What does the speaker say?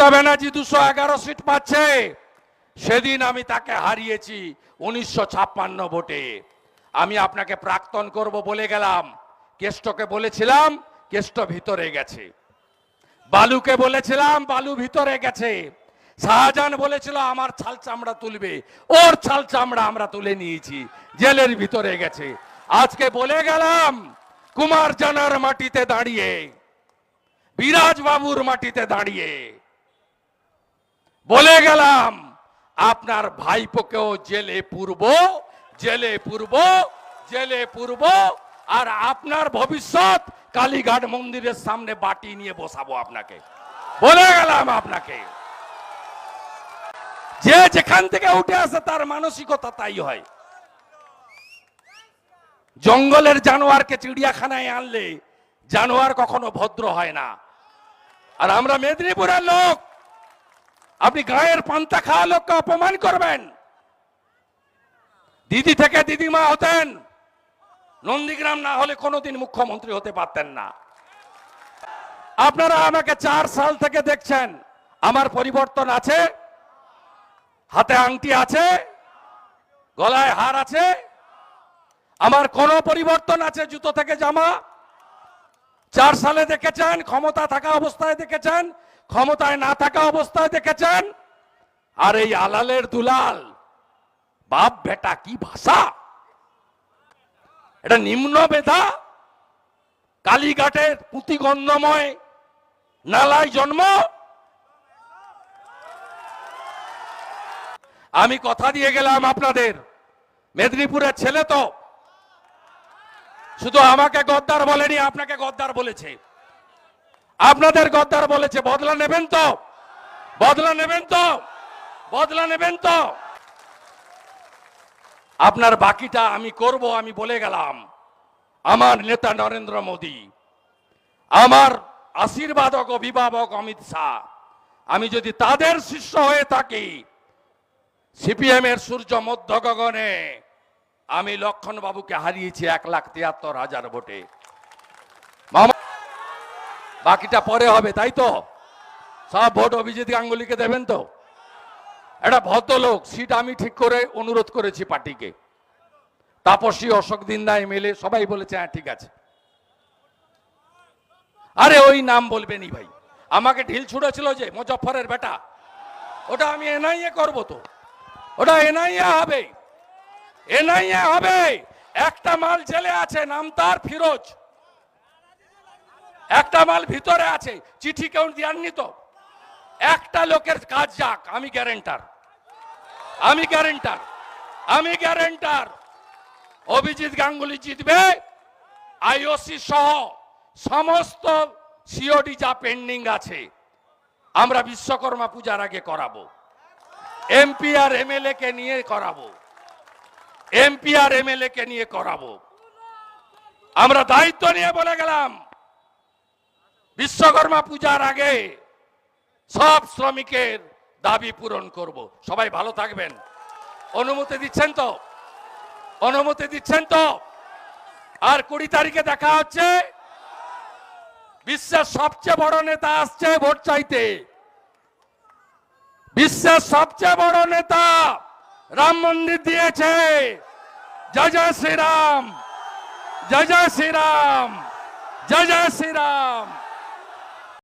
মমতা ব্যানার্জি দুশো এগারো সিট পাচ্ছে। সেদিন আমি তাকে হারিয়েছি উনিশশো ছাপ্পান্ন ভোটে। আমি আপনাকে প্রাক্তন করব বলে গেলাম। কেষ্টকে বলেছিলাম, কেষ্ট ভিতরে গেছে। বালুকে বলেছিলাম, বালু ভিতরে গেছে। শাহজাহান বলেছিল, আমার ছাল চামড়া তুলবে। ওর ছাল চামড়া আমরা তুলে নিয়েছি। জেলের ভিতরে গেছে। আজকে বলে গেলাম, কুমার জানার মাটিতে দাঁড়িয়ে বিরাজ বাবুর মাটিতে দাঁড়িয়ে বলে গেলাম, আপনার ভাইপোকেও জেলে পূর্ব জেলে পূর্ব জেলে পূর্ব, আর আপনার ভবিষ্যৎ কালীঘাট মন্দিরের সামনে বাটি নিয়ে বসাবো আপনাকে। বলে গেলাম আপনাকে। যে যেখান থেকে উঠে আসে তার মানসিকতা তাই হয়। জঙ্গলের জানোয়ারকে চিড়িয়াখানায় আনলে জানোয়ার কখনো ভদ্র হয় না। আর আমরা মেদিনীপুরের লোক আপনি গায়ের পান্তা খাওয়া লোককে অপমান করবেন। দিদি থেকে দিদিমা হতেন। নন্দীগ্রাম না হলে কোনোদিন মুখ্যমন্ত্রী হতে পারতেন না। আপনারা আমাকে চার সাল থেকে দেখছেন। আমার পরিবর্তন আছে। হাতে আংটি আছে। গলায় হার আছে। আমার কোনো পরিবর্তন আছে জুতো থেকে জামা। চার সালে দেখেছেন, ক্ষমতা থাকা অবস্থায় দেখেছেন। ক্ষমতায় না থাকা অবস্থায় দেখেছেন? আর এই আলালের দুলাল, বাপ বেটা কি ভাষা? এটা নিম্ন বেধা কালীঘাটের পুঁতিগন্ধময় নালায় জন্ম। আমি কথা দিয়ে গেলাম আপনাদের, মেদিনীপুরের ছেলে তো। শুধু আমাকে গদ্দার বলেনি, আপনাকে গদ্দার বলেছে। আপনাদের গদ্দার বলেছে, বদলা নেবেন তো। বদলা নেবেন তো। বদলা নেবেন তো। আপনার বাকিটা আমি করব, আমি বলে গেলাম। আমার নেতা নরেন্দ্র মোদী, আমার আশীর্বাদক অভিভাবক অমিত শাহ, আমি যদি তাদের শিষ্য হয়ে থাকি সিপিএম এর সূর্য মধ্য গগনে আমি লক্ষণ বাবুকে হারিয়েছি এক লাখ তিয়াত্তর হাজার ভোটে। বাকিটা পরে হবে, তাই তো? সব ভোট অভিজিৎ গাঙ্গুলিকে দেবেন তো? একটা ভদ্রলোক, সিট আমি ঠিক করে অনুরোধ করেছি পার্টিকে। তাপসী, অশোক দিন্দা এমএলএ সবাই বলেছে হ্যাঁ ঠিক আছে। আরে, ওই নাম বলবেনি ভাই। আমাকে ঢিল ছুড়েছিল যে মুজফরের বেটা। ওটা আমি এনআইএ করব তো। ওটা এনআইএ হবে। এনআইএ হবে। একটা মাল জেলে আছে, নাম তার ফিরোজ। একটা মাল ভিতরে আছে, চিঠি কেউ দেননি তো? একটা লোকের কাজ যাক, আমি গ্যারেন্টার আমি গ্যারেন্টার আমি গ্যারেন্টার অভিজিৎ গাঙ্গুলি জিতবে, আইওসি সহ সমস্ত সিওডি যা পেন্ডিং আছে, আমরা বিশ্বকর্মা পূজার আগে করাবো। এমপি আর এমএলএ কে নিয়ে করাবো। এমপি আর এমএলএ কে নিয়ে করাবো। আমরা দায়িত্ব নিয়ে বলে গেলাম বিশ্বকর্মা পূজার আগে সব শ্রমিকের দাবি পূরণ করব। সবাই ভালো থাকবেন। অনুমতি দিচ্ছেন তো? অনুমতি দিচ্ছেন তো? আর কুড়ি তারিখে দেখা হচ্ছে, বিশ্বের সবচেয়ে বড় নেতা আসছে ভোট চাইতে। বিশ্বের সবচেয়ে বড় নেতা রাম মন্দির দিয়েছে। জয় জয় শ্রীরাম, জয় জয় শ্রীরাম, জয় জয় শ্রীরাম।